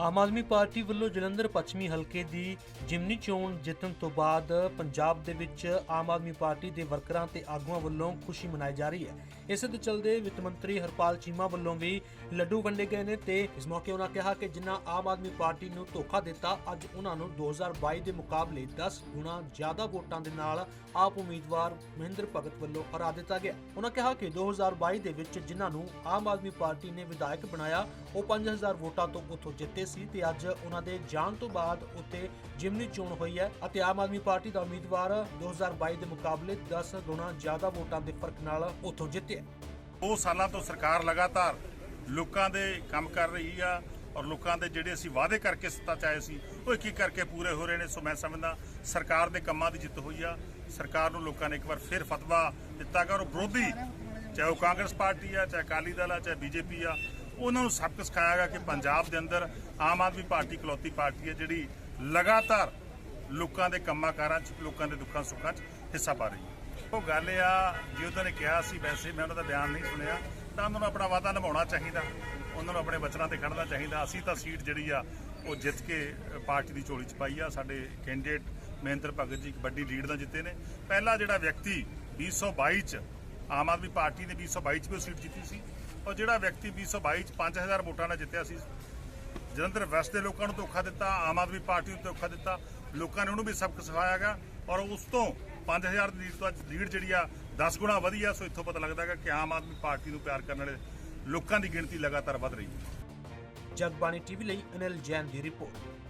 Aam Aadmi party ਵੱਲੋਂ ਜਲੰਧਰ ਪੱਛਮੀ ਹਲਕੇ ਦੀ ਜਿਮਨੀ ਚੋਣ ਜਿੱਤਣ ਤੋਂ ਬਾਅਦ ਪੰਜਾਬ ਦੇ ਵਿੱਚ ਆਮ ਆਦਮੀ ਪਾਰਟੀ ਦੇ ਵਰਕਰਾਂ ਤੇ ਆਗੂਆਂ ਵੱਲੋਂ ਖੁਸ਼ੀ ਮਨਾਈ ਜਾ ਰਹੀ ਹੈ। ਇਸੇ ਦੇ ਚਲਦੇ ਵਿੱਤ ਮੰਤਰੀ ਹਰਪਾਲ ਚੀਮਾ ਵੱਲੋਂ ਵੀ ਲੱਡੂ ਵੰਡੇ ਗਏ ਨੇ ਤੇ ਇਸ ਮੌਕੇ ਉਹਨਾਂ ਕਿਹਾ ਕਿ ਜਿਨ੍ਹਾਂ ਆਮ ਆਦਮੀ ਪਾਰਟੀ ਨੂੰ ਧੋਖਾ ਦਿੱਤਾ, ਅੱਜ ਉਹਨਾਂ ਨੂੰ 2022 ਦੇ ਮੁਕਾਬਲੇ 10 ਗੁਣਾ ਜ਼ਿਆਦਾ ਵੋਟਾਂ ਦੇ ਨਾਲ ਆਪ ਉਮੀਦਵਾਰ ਮਹਿੰਦਰ ਭਗਤ ਵੱਲੋਂ ਹਰਾ ਦਿੱਤਾ ਗਿਆ। ਉਹਨਾਂ ਕਿਹਾ ਕਿ 2022 ਦੇ ਵਿੱਚ ਜਿਨ੍ਹਾਂ ਨੂੰ ਆਮ ਆਦਮੀ ਪਾਰਟੀ ਨੇ ਵਿਧਾਇਕ ਬਣਾਇਆ, ਉਹ 5000 ਵੋਟਾਂ ਤੋਂ ਉੱਥੋਂ ਜਿੱਤੇ ਸੀ ਤੇ ਅੱਜ ਉਹਨਾਂ ਦੇ ਜਾਣ ਤੋਂ ਬਾਅਦ ਉੱਤੇ ਜਿਮਨੀ ਚੋਣ ਹੋਈ ਹੈ ਅਤੇ ਆਮ ਆਦਮੀ ਪਾਰਟੀ ਦਾ ਉਮੀਦਵਾਰ 2022 ਦੇ ਮੁਕਾਬਲੇ 10 ਗੁਣਾ ਜ਼ਿਆਦਾ ਵੋਟਾਂ ਦੇ ਫ਼ਰਕ ਨਾਲ ਉੱਥੋਂ ਜਿੱਤਿਆ। ਦੋ ਸਾਲਾਂ ਤੋਂ ਸਰਕਾਰ ਲਗਾਤਾਰ ਲੋਕਾਂ ਦੇ ਕੰਮ ਕਰ ਰਹੀ ਆ ਔਰ ਲੋਕਾਂ ਦੇ ਜਿਹੜੇ ਅਸੀਂ ਵਾਅਦੇ ਕਰਕੇ ਸੱਤਾ ਚ ਆਏ ਸੀ, ਉਹ ਇੱਕ ਇੱਕ ਕਰਕੇ ਪੂਰੇ ਹੋ ਰਹੇ ਨੇ। ਸੋ ਮੈਂ ਸਮਝਦਾ ਸਰਕਾਰ ਦੇ ਕੰਮਾਂ ਦੀ ਜਿੱਤ ਹੋਈ ਆ। ਸਰਕਾਰ ਨੂੰ ਲੋਕਾਂ ਨੇ ਇੱਕ ਵਾਰ ਫਿਰ ਫਤਵਾ ਦਿੱਤਾ ਕਿ ਔਰ ਵਿਰੋਧੀ, ਚਾਹੇ ਉਹ ਕਾਂਗਰਸ ਪਾਰਟੀ ਆ, ਚਾਹੇ ਅਕਾਲੀ ਦਲ ਆ, ਚਾਹੇ ਬੀਜੇਪੀ ਆ ਉਹਨਾਂ ਨੂੰ ਸਬਕ ਸਿਖਾਇਆ ਗਿਆ ਕਿ ਪੰਜਾਬ ਦੇ ਅੰਦਰ ਆਮ ਆਦਮੀ ਪਾਰਟੀ ਇਕਲੌਤੀ ਪਾਰਟੀ ਹੈ ਜਿਹੜੀ ਲਗਾਤਾਰ ਲੋਕਾਂ ਦੇ ਕੰਮਾਂ ਕਾਰਾਂ 'ਚ, ਲੋਕਾਂ ਦੇ ਦੁੱਖਾਂ ਸੁੱਖਾਂ 'ਚ ਹਿੱਸਾ ਪਾ ਰਹੀ ਹੈ। ਉਹ ਗੱਲ ਇਹ ਆ, ਜੇ ਉਹਨਾਂ ਨੇ ਕਿਹਾ ਸੀ, ਵੈਸੇ ਮੈਂ ਉਹਨਾਂ ਦਾ ਬਿਆਨ ਨਹੀਂ ਸੁਣਿਆ, ਤਾਂ ਉਹਨਾਂ ਨੂੰ ਆਪਣਾ ਵਾਅਦਾ ਨਿਭਾਉਣਾ ਚਾਹੀਦਾ। ਉਹਨਾਂ ਨੂੰ ਆਪਣੇ ਵਚਨਾਂ ਤੇ ਖੜਨਾ ਚਾਹੀਦਾ। ਅਸੀਂ ਤਾਂ ਸੀਟ ਜਿਹੜੀ ਆ, ਉਹ ਜਿੱਤ ਕੇ ਪਾਰਟੀ ਦੀ ਝੋਲੀ 'ਚ ਪਾਈ ਆ। ਸਾਡੇ ਕੈਂਡੀਡੇਟ ਮਹਿੰਦਰ ਭਗਤ ਜੀ ਇੱਕ ਵੱਡੀ ਲੀਡ ਨਾਲ ਜਿੱਤੇ ਨੇ। ਪਹਿਲਾ ਜਿਹੜਾ ਵਿਅਕਤੀ 2022 'ਚ, ਆਮ ਆਦਮੀ ਪਾਰਟੀ ਨੇ 2022 'ਚ ਵੀ ਉਹ ਸੀਟ ਜਿੱਤੀ ਸੀ। ਔਰ ਜਿਹੜਾ ਵਿਅਕਤੀ 2022 'ਚ 5000 ਵੋਟਾਂ ਨਾਲ ਜਿੱਤਿਆ ਸੀ, ਜਲੰਧਰ ਵੈਸਟ ਦੇ ਲੋਕਾਂ ਨੂੰ ਧੋਖਾ ਦਿੱਤਾ, ਆਮ ਆਦਮੀ ਪਾਰਟੀ ਨੂੰ ਧੋਖਾ ਦਿੱਤਾ, ਲੋਕਾਂ ਨੇ ਉਹਨੂੰ ਵੀ ਸਬਕ ਸਿਖਾਇਆ ਗਿਆ ਔਰ ਉਸ ਤੋਂ 5000 ਦੀ ਲੀਡ ਤੋਂ ਅੱਜ ਲੀਡ ਜਿਹੜੀ ਆ 10 ਗੁਣਾ ਵਧੀ ਆ, ਸੋ ਇੱਥੋਂ ਪਤਾ ਲੱਗਦਾ ਹੈਗਾ ਕਿ ਆਮ ਆਦਮੀ ਪਾਰਟੀ ਨੂੰ ਪਿਆਰ ਕਰਨ ਵਾਲੇ ਲੋਕਾਂ ਦੀ ਗਿਣਤੀ ਲਗਾਤਾਰ ਵਧ ਰਹੀ ਹੈ। ਜਗਬਾਣੀ ਟੀਵੀ ਲਈ ਅਨਿਲ ਜੈਨ ਦੀ ਰਿਪੋਰਟ।